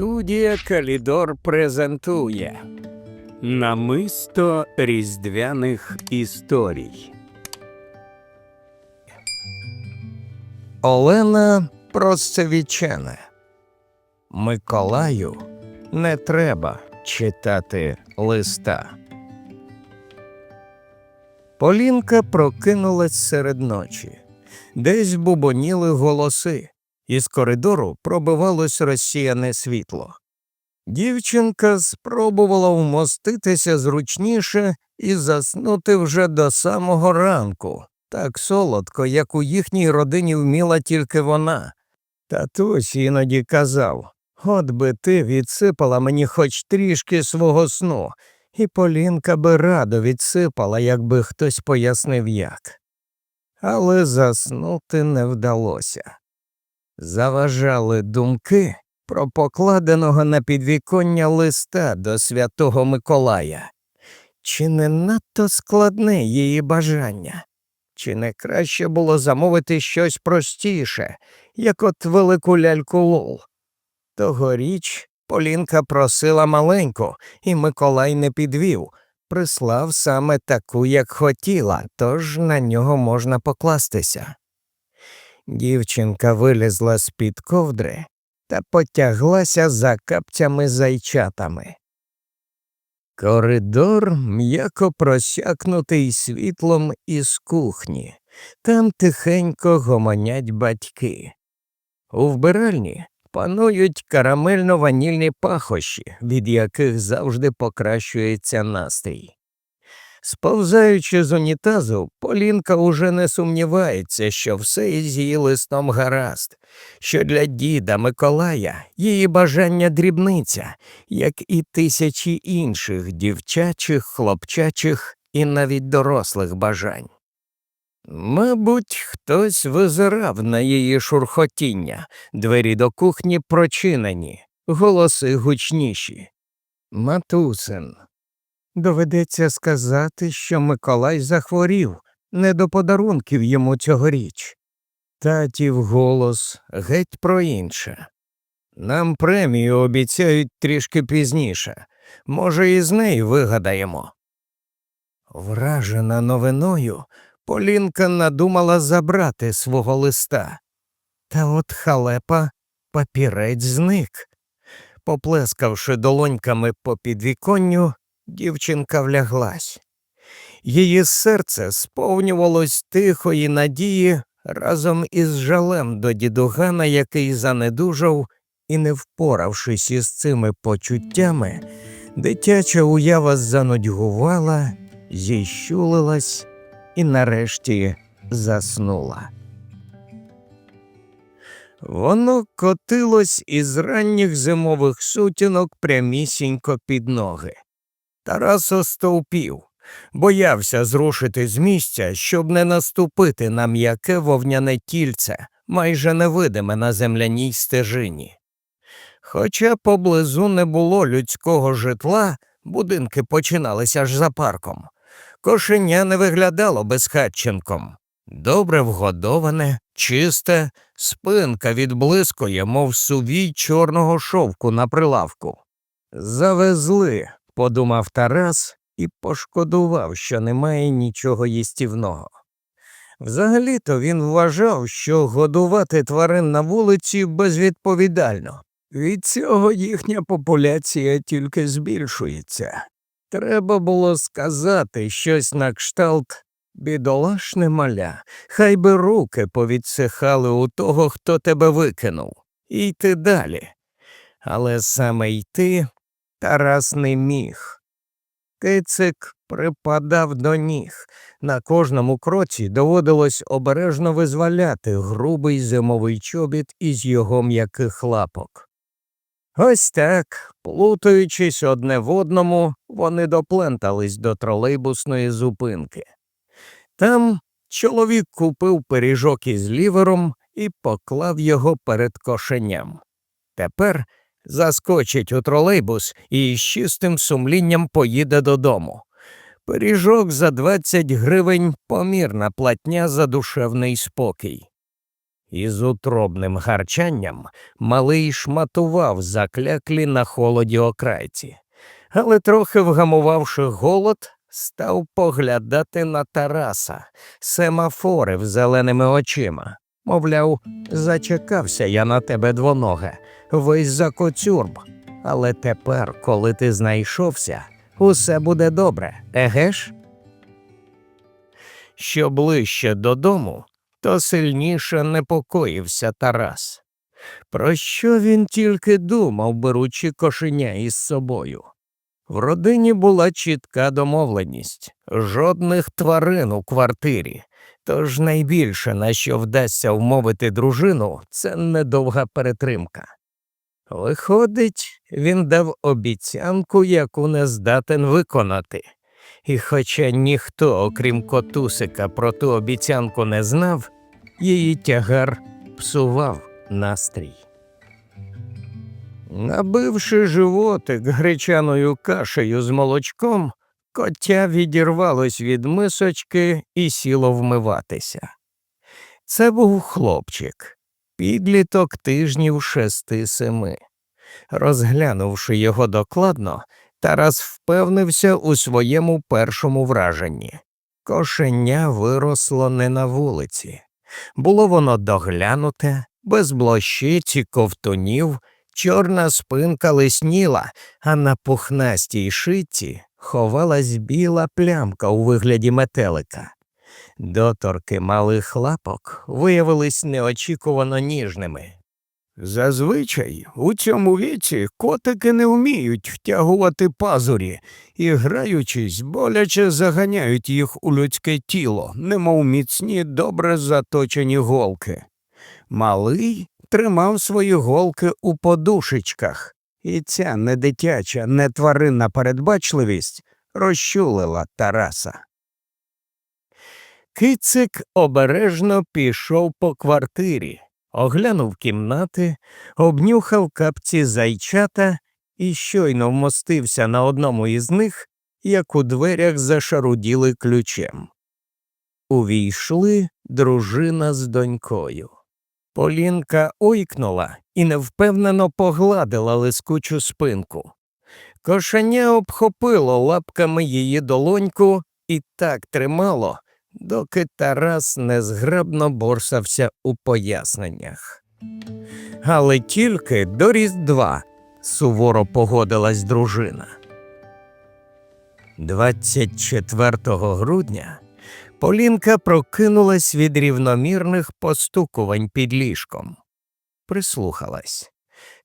Студія Калідор презентує Намисто різдвяних історій. Олена Простовічене. Миколаю не треба читати листа. Полінка прокинулась серед ночі. Десь бубоніли голоси. Із коридору пробивалось розсіяне світло. Дівчинка спробувала вмоститися зручніше і заснути вже до самого ранку, так солодко, як у їхній родині вміла тільки вона. Татусь іноді казав От би ти відсипала мені хоч трішки свого сну, і Полінка би радо відсипала, якби хтось пояснив як. Але заснути не вдалося заважали думки про покладеного на підвіконня листа до святого Миколая. Чи не надто складне її бажання? Чи не краще було замовити щось простіше, як от велику ляльку лол? Тогоріч Полінка просила маленьку, і Миколай не підвів, прислав саме таку, як хотіла, тож на нього можна покластися. Дівчинка вилізла з під ковдри та потяглася за капцями зайчатами. Коридор м'яко просякнутий світлом із кухні, там тихенько гомонять батьки. У вбиральні панують карамельно ванільні пахощі, від яких завжди покращується настрій. Сповзаючи з унітазу, Полінка уже не сумнівається, що все із її листом гаразд, що для діда Миколая її бажання дрібниця, як і тисячі інших дівчачих, хлопчачих і навіть дорослих бажань. Мабуть, хтось визирав на її шурхотіння, двері до кухні прочинені, голоси гучніші. Матусин, Доведеться сказати, що Миколай захворів, не до подарунків йому цьогоріч. Татів голос геть про інше. Нам премію обіцяють трішки пізніше. Може, і з неї вигадаємо. Вражена новиною, Полінка надумала забрати свого листа. Та от халепа папірець зник. Поплескавши долоньками по підвіконню, дівчинка вляглась. Її серце сповнювалось тихої надії разом із жалем до дідугана, який занедужав, і, не впоравшись із цими почуттями, дитяча уява занудьгувала, зіщулилась і нарешті заснула. Воно котилось із ранніх зимових сутінок прямісінько під ноги. Тарас остовпів, боявся зрушити з місця, щоб не наступити на м'яке вовняне тільце, майже невидиме на земляній стежині. Хоча поблизу не було людського житла, будинки починалися аж за парком. Кошеня не виглядало безхатченком. Добре вгодоване, чисте, спинка відблискує, мов сувій чорного шовку на прилавку. Завезли, подумав Тарас і пошкодував, що немає нічого їстівного. Взагалі-то він вважав, що годувати тварин на вулиці безвідповідально. Від цього їхня популяція тільки збільшується. Треба було сказати щось на кшталт бідолашне маля, хай би руки повідсихали у того, хто тебе викинув, і йти далі. Але саме йти Тарас не міг. Кицик припадав до ніг. На кожному кроці доводилось обережно визволяти грубий зимовий чобіт із його м'яких лапок. Ось так, плутаючись одне в одному, вони доплентались до тролейбусної зупинки. Там чоловік купив пиріжок із лівером і поклав його перед кошеням. Тепер заскочить у тролейбус і з чистим сумлінням поїде додому. Пиріжок за 20 гривень помірна платня за душевний спокій. Із утробним гарчанням малий шматував закляклі на холоді окрайці, але трохи вгамувавши голод, став поглядати на Тараса, семафорив зеленими очима. Мовляв, зачекався я на тебе двоноге, весь закоцюрб. Але тепер, коли ти знайшовся, усе буде добре, еге ж? Що ближче додому, то сильніше непокоївся Тарас. Про що він тільки думав, беручи кошеня із собою? В родині була чітка домовленість жодних тварин у квартирі, тож найбільше, на що вдасться вмовити дружину, це недовга перетримка. Виходить, він дав обіцянку, яку не здатен виконати. І хоча ніхто, окрім котусика, про ту обіцянку не знав, її тягар псував настрій. Набивши животик гречаною кашею з молочком, коття відірвалось від мисочки і сіло вмиватися. Це був хлопчик, підліток тижнів шести-семи. Розглянувши його докладно, Тарас впевнився у своєму першому враженні. Кошеня виросло не на вулиці. Було воно доглянуте, без блощиць і ковтунів, чорна спинка лисніла, а на пухнастій шитті ховалась біла плямка у вигляді метелика. Доторки малих лапок виявились неочікувано ніжними. Зазвичай у цьому віці котики не вміють втягувати пазурі і, граючись, боляче заганяють їх у людське тіло, немов міцні добре заточені голки. Малий тримав свої голки у подушечках, і ця недитяча, нетваринна передбачливість розчулила Тараса. Кицик обережно пішов по квартирі, оглянув кімнати, обнюхав капці зайчата і щойно вмостився на одному із них, як у дверях зашаруділи ключем. Увійшли дружина з донькою. Полінка ойкнула і невпевнено погладила лискучу спинку. Кошеня обхопило лапками її долоньку і так тримало, доки Тарас незграбно борсався у поясненнях. Але тільки до Різдва суворо погодилась дружина. 24 грудня Полінка прокинулась від рівномірних постукувань під ліжком. Прислухалась.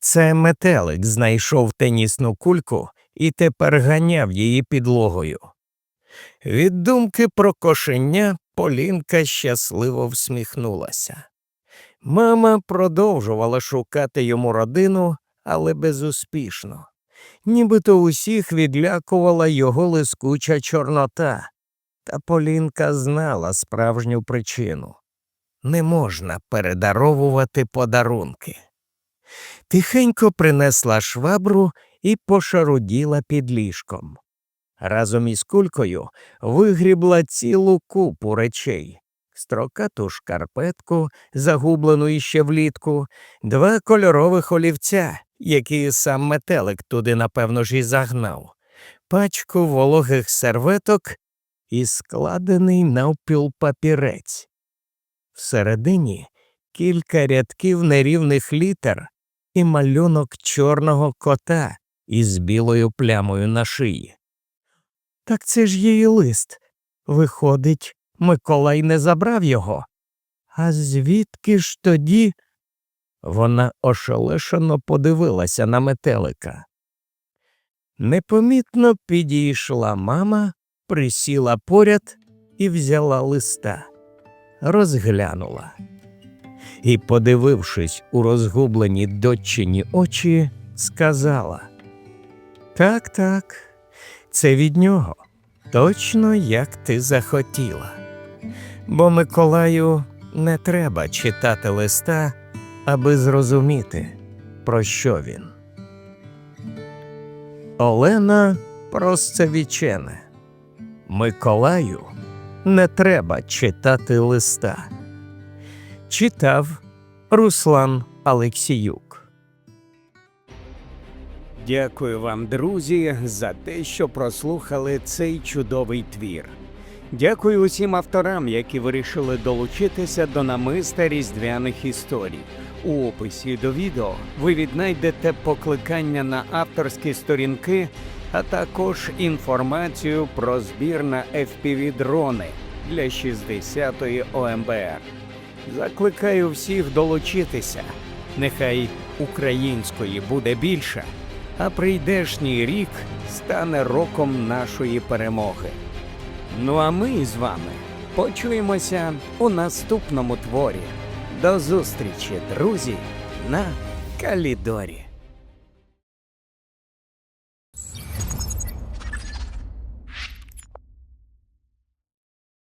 Це метелик знайшов тенісну кульку і тепер ганяв її підлогою. Від думки про кошеня Полінка щасливо всміхнулася. Мама продовжувала шукати йому родину, але безуспішно. Нібито усіх відлякувала його лискуча чорнота. Та Полінка знала справжню причину не можна передаровувати подарунки. Тихенько принесла швабру і пошаруділа під ліжком. Разом із кулькою вигрібла цілу купу речей строкату шкарпетку, загублену іще влітку, два кольорових олівця, які сам метелик туди, напевно ж, і загнав, пачку вологих серветок і складений навпіл папірець. Всередині кілька рядків нерівних літер і малюнок чорного кота із білою плямою на шиї. Так це ж її лист. Виходить, Миколай не забрав його. А звідки ж тоді? Вона ошелешено подивилася на метелика. Непомітно підійшла мама, присіла поряд і взяла листа, розглянула. І, подивившись у розгублені дочині очі, сказала Так, так, це від нього, точно як ти захотіла. Бо Миколаю не треба читати листа, аби зрозуміти, про що він. Олена Простовічене Миколаю не треба читати листа. Читав Руслан Алексіюк. Дякую вам, друзі, за те, що прослухали цей чудовий твір. Дякую усім авторам, які вирішили долучитися до намиста різдвяних історій. У описі до відео ви віднайдете покликання на авторські сторінки, а також інформацію про збір на FPV-дрони для 60-ї ОМБР. Закликаю всіх долучитися. Нехай української буде більше, а прийдешній рік стане роком нашої перемоги. Ну а ми з вами почуємося у наступному творі. До зустрічі, друзі, на Калідорі.